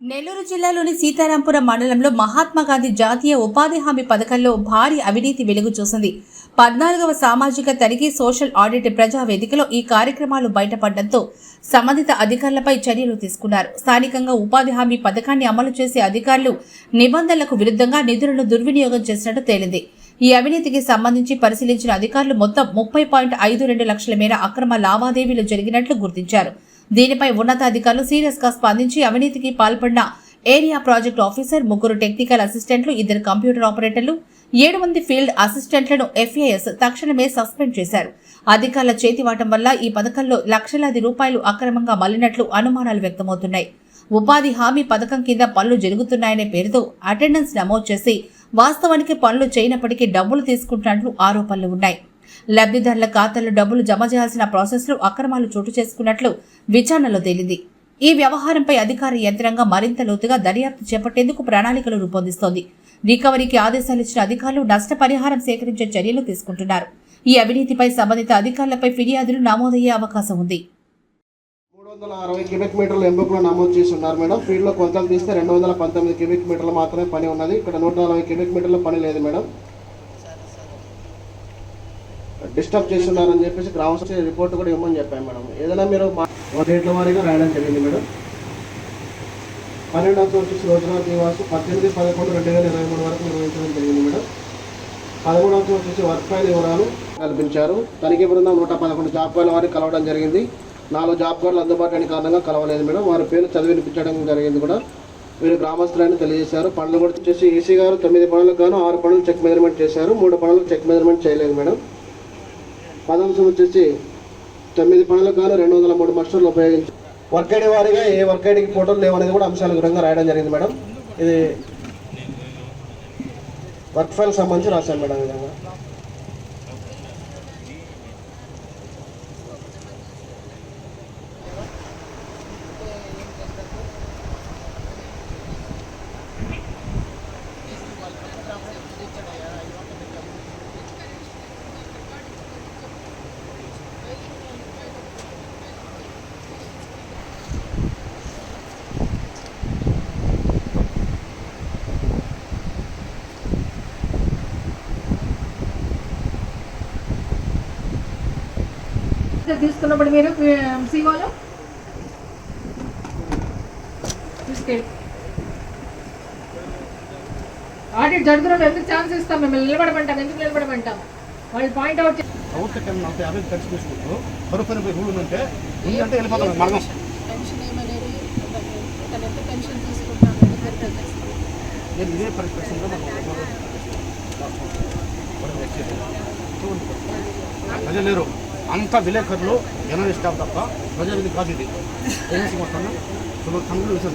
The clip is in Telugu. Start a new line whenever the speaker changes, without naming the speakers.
నెల్లూరు జిల్లాలోని సీతారాంపురం మండలంలో మహాత్మా గాంధీ జాతీయ ఉపాధి హామీ పథకంలో భారీ అవినీతి వెలుగు చూసింది. పద్నాలుగవ సామాజిక తనిఖీ సోషల్ ఆడిట్ ప్రజా వేదికలో ఈ కార్యక్రమాలు బయటపడడంతో సంబంధిత అధికారులపై చర్యలు తీసుకున్నారు. స్థానికంగా ఉపాధి హామీ పథకాన్ని అమలు చేసే అధికారులు నిబంధనలకు విరుద్ధంగా నిధులను దుర్వినియోగం చేసినట్టు తేలింది. ఈ అవినీతికి సంబంధించి పరిశీలించిన అధికారులు మొత్తం ముప్పై పాయింట్ ఐదు రెండు లక్షల మేర అక్రమ లావాదేవీలు జరిగినట్లు గుర్తించారు. దీనిపై ఉన్నతాధికారులు సీరియస్గా స్పందించి అవినీతికి పాల్పడిన ఏరియా ప్రాజెక్ట్ ఆఫీసర్ ముగ్గురు టెక్నికల్ అసిస్టెంట్లు ఇద్దరు కంప్యూటర్ ఆపరేటర్లు ఏడు మంది ఫీల్డ్ అసిస్టెంట్లను ఎఫ్ఐఎస్ తక్షణమే సస్పెండ్ చేశారు. అధికారుల చేతివాటం వల్ల ఈ పథకంలో లక్షలాది రూపాయలు అక్రమంగా మళ్ళినట్లు అనుమానాలు వ్యక్తమవుతున్నాయి. ఉపాధి హామీ పథకం కింద పనులు జరుగుతున్నాయనే పేరుతో అటెండెన్స్ నమోదు చేసి వాస్తవానికి పనులు చేయనప్పటికీ డబ్బులు తీసుకుంటున్నట్లు ఆరోపణలు ఉన్నాయి. లబ్ధిదారుల ఖాతాల్లో డబ్బులు జమ చేయాల్సిన ప్రాసెస్లో అక్రమాలు చోటు చేసుకున్నట్లు విచారణలో తేలింది. ఈ వ్యవహారంపై అధికార యంత్రాంగం మరింత లోతుగా దర్యాప్తు చేపట్టేందుకు ప్రణాళికలు రూపొందిస్తోంది. రికవరీకి ఆదేశాలు ఇచ్చిన అధికారులు నష్టపరిహారం సేకరించే చర్యలు తీసుకుంటున్నారు. ఈ అవినీతిపై సంబంధిత అధికారులపై ఫిర్యాదులు నమోదయ్యే అవకాశం ఉంది.
మూడు వందల అరవై క్యూబిక్ మీటర్లు ఎంబుక్లో నమోదు చేసి ఉన్నారు మేడం. ఫీల్డ్లో కొలతలు తీస్తే రెండు వందల పంతొమ్మిది క్యూబిక్ మీటర్లు మాత్రమే పని ఉన్నది. ఇక్కడ నూట నలభై క్యూబిక్ మీటర్ల పని లేదు మేడం. డిస్టర్బ్ చేస్తున్నారని చెప్పేసి గ్రామ రిపోర్ట్ కూడా ఇవ్వమని చెప్పాను మేడం. ఏదైనా మీరు మా డేట్ల వారీగా రాయడం జరిగింది మేడం. పన్నెండవ వచ్చేసి రోజునాథ్ నివాస్ పద్దెనిమిది పదకొండు రెండు వేల ఇరవై మూడు వరకు నిర్వహించడం జరిగింది మేడం. పదమూడవ వచ్చేసి వర్క్ ఫైల్ వివరాలు కల్పించారు. తనిఖీ బృందం నూట పదకొండు జాబ్ కార్డుల వారికి కలవడం జరిగింది. నాలుగు జాబ్ కార్డులు అందుబాటులోని కారణంగా కలవలేదు మేడం. వారి పేరు చదివినిపించడం జరిగింది కూడా వీరు గ్రామస్తులని తెలియజేశారు. పనులు కూడా వచ్చేసి ఈసీ గారు తొమ్మిది పనులకు గాను ఆరు పనులు చెక్ మెజర్మెంట్ చేశారు. మూడు పనులు చెక్ మెజర్మెంట్ చేయలేదు మేడం. పదంశం వచ్చేసి తొమ్మిది పనులకు కాను రెండు వందల మూడు మస్టర్లు ఉపయోగించి వర్క్ ఐడి వారిగా ఏ వర్క్ ఐడికి ఫోటోలు లేవనేది కూడా అంశాల వివరంగా రాయడం జరిగింది మేడం. ఇది వర్క్ ఫైల్ సంబంధించి రాశాను మేడం విధంగా. విధంగా
తీసుకున్నప్పుడు మీరు సీఓలో తీసుకెళ్ళి ఆడిట్ జరుగుతున్నప్పుడు ఎందుకు ఛాన్స్ ఇస్తాం మిమ్మల్ని నిలబడమంటాం ఎందుకు నిలబడమంటాం వాళ్ళు పాయింట్ అవుట్
ప్రభుత్వ టైం నలభై యాభై ఖర్చు చేసుకుంటూ కరువు పని రూల్ ఉందంటే ఉందంటే వెళ్ళిపోతాం మార్గం
పెన్షన్ ఏమనేది తను ఎంత పెన్షన్ తీసుకుంటాను వెరిఫై చేస్తాను
నేను ఇదే పరిస్థితిలో ప్రజలు లేరు అంత విలేకరులు జర్నలిస్ట్ స్టాఫ్ తప్ప ప్రజలది కాదు ఇది. ఏజెన్సీ మొత్తం తమిళ విషయం